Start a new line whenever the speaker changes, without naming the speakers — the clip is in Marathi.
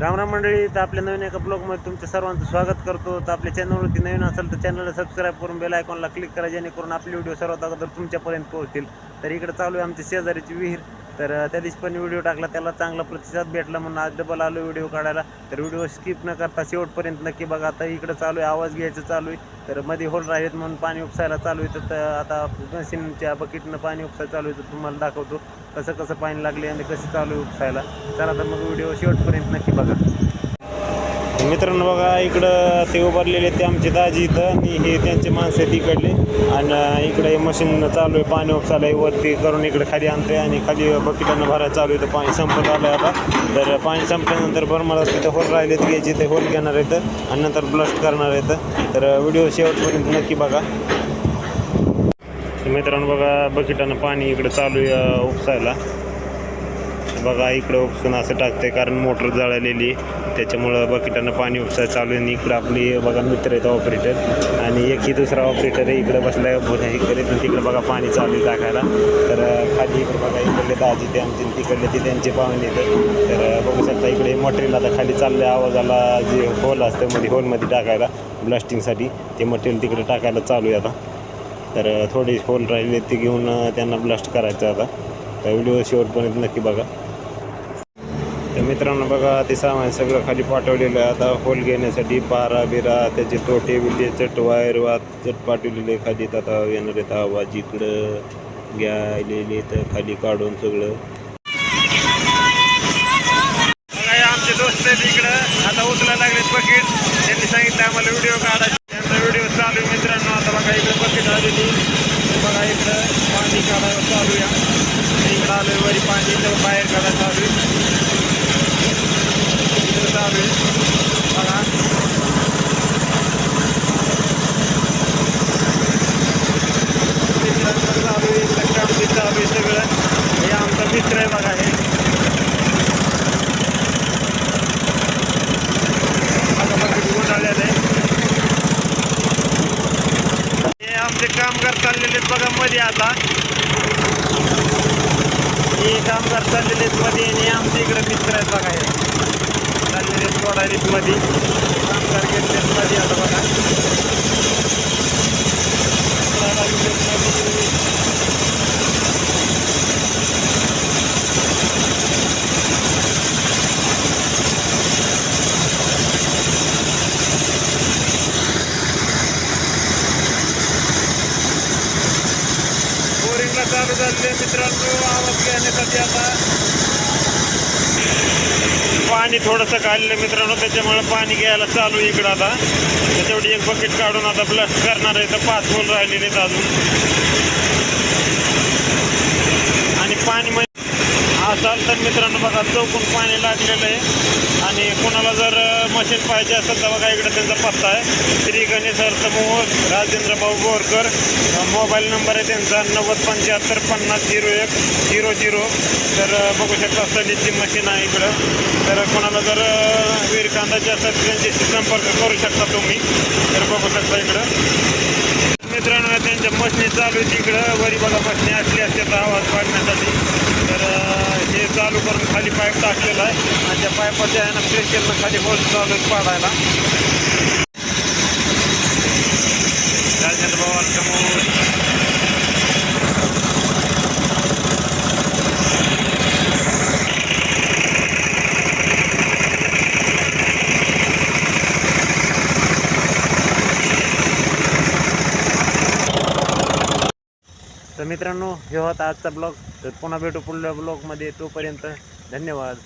राम राम मंडळी तर आपल्या नवीन एका ब्लॉगमध्ये तुमचं सर्वांचं स्वागत करतो. तर आपल्या चॅनलवरती नवीन असेल तर चॅनलला सबस्क्राईब करून बेल आयकॉनला क्लिक करा जेणेकरून आपले व्हिडिओ सर्वात अगोदर तुमच्यापर्यंत पोहोचतील. तर इकडे चालू आहे आमची शेजारीची विहीर. तर त्या दिवशी पण व्हिडिओ टाकला त्याला चांगला प्रतिसाद भेटला म्हणून आज डबल आलो व्हिडिओ काढायला. तर व्हिडिओ स्किप न करता शेवटपर्यंत नक्की बघा आता इकडं चालू आहे आवाज घ्यायचं चालू आहे. तर मध्ये होल राहिलेत म्हणून पाणी उपसायला चालू आहे. तर आता मशीनच्या बकेटनं पाणी उपसायला चालू आहे तर तुम्हाला दाखवतो कसं कसं पाणी लागले आणि कसं चालू आहे उपसायला. चला तर मग व्हिडिओ शेवटपर्यंत नक्की बघा. मित्रांनो बघा इकडं ते उभारलेले ते आमचे दाजी इथं आणि हे त्यांचे माणसं आहेत इकडले. आणि इकडे हे मशीन चालू आहे पाणी उपसायला आहे वरती करून इकडे खाली आणते आणि खाली बकेटानं भरायला चालू आहे तर पाणी संपत आलं आहे आता. तर पाणी संपल्यानंतर बरं तिथे होल राहिले तर घ्यायचे ते होल घेणार आहेत. आणि नंतर ब्लस्ट करणार आहेत. तर व्हिडिओ शेवटपर्यंत नक्की बघा. मित्रांनो बघा बकेटानं पाणी इकडे चालू आहे उपसायला बघा इकडं उपसून असं टाकते कारण मोटर जळालेली त्याच्यामुळं बकेटानं पाणी उपसा चालू आहे आणि इकडं आपली बघा मित्र आहेत ऑपरेटर आणि एकही दुसरा ऑपरेटर आहे इकडं बसल्या हे करीत आणि तिकडं बघा पाणी चालू आहे टाकायला. तर खाली इकडे बघा इकडले दाजी ते आमचे तिकडले ते त्यांचे पाहुणे येतात तर बघू शकता इकडे मटेरियल आता खाली चाललं आवाजाला जे होल असतं मध्ये होलमध्ये टाकायला ब्लास्टिंगसाठी ते मटेरियल तिकडे टाकायला चालू आहे आता. तर थोडे होल राहिले ते घेऊन त्यांना ब्लास्ट करायचं आता. तर व्हिडिओ शेवटपर्यंत नक्की बघा. तर मित्रांनो बघा ते सामान सगळं खाली पाठवलेलं आहे. आता होल घेण्यासाठी पारा बिरा त्याचे तोटे बिल्ले चट वायर वात चट पाठवलेले खाली. आता येणार आहेत आवाज इकडं. घ्यायलेले तर खाली काढून सगळं. आमचे दोस्त आहेत इकडं. आता उचला लागलेत बकेट त्यांनी सांगितलं आम्हाला व्हिडिओ काढायचा त्यांचा व्हिडिओ चालू आहे मित्रांनो. आता बघा इकडं बकेट आलेली बघा इकडं पाणी काढायला चालू आहे. इकडं आलं वरी पाणी तर बाहेर काढायला चालू आहे इकडं चालू आहे बघा इकडं पण चालू आहे इकडं काम बी चालू आहे सगळं हे आमचा मित्र आहे बघा हे आता बघा गुंडाळलेलं आहे हे कामगार चाललेले आहेत बघा मध्ये आता. हे कामगार चाललेले आहेत मध्ये आणि आमच्या इकडे मित्र आहेत बघा हे. चाललेले आहेत सोडायलेत मध्ये. कामगार घेतले मध्ये आता बघा सोडायला लागलेत मध्ये. चालले मित्रांनो आवाज घेण्यासाठी आता पाणी थोडंसं काढलं मित्रांनो त्याच्यामुळे पाणी घ्यायला चालू इकडं आता. त्याच्यावरती एक बकेट काढून आता ब्लस्ट करणार आहे. तर पाच होल राहिलेले आहेत अजून आणि पाणी म्हणजे असाल तर मित्रांनो बघा चौकून पाणी लागलेलं आहे. आणि कोणाला जर मशीन पाहिजे असेल तर बघा इकडे त्यांचा पत्ता आहे. श्री गणेश अर्थमोहर राजेंद्र भाऊ बोरकर. मोबाईल नंबर आहे त्यांचा नव्वद पंच्याहत्तर पन्नास झिरो एक झिरो झिरो. तर बघू शकता सलीची मशीन आहे इकडं. तर कोणाला जर अ, वीर कांदाचे असेल त्यांच्याशी संपर्क करू शकता तुम्ही. तर बघू शकता इकडं. मित्रांनो त्यांच्या मशनी चालू होती इकडं. वरी बघा मशनी असली असते तर आवाज पाडण्यासाठी तर हे चालू करून खाली पाईप टाकलेला आहे. आणि त्या पाईपाच्या आहे ना प्रेशरनं खाली होल चालू आहे पाडायला. राजेंद्र पवार समोर. तर मित्रांनो हे होता आजचा ब्लॉग. तर पुन्हा भेटू पुढल्या ब्लॉगमध्ये. तोपर्यंत धन्यवाद.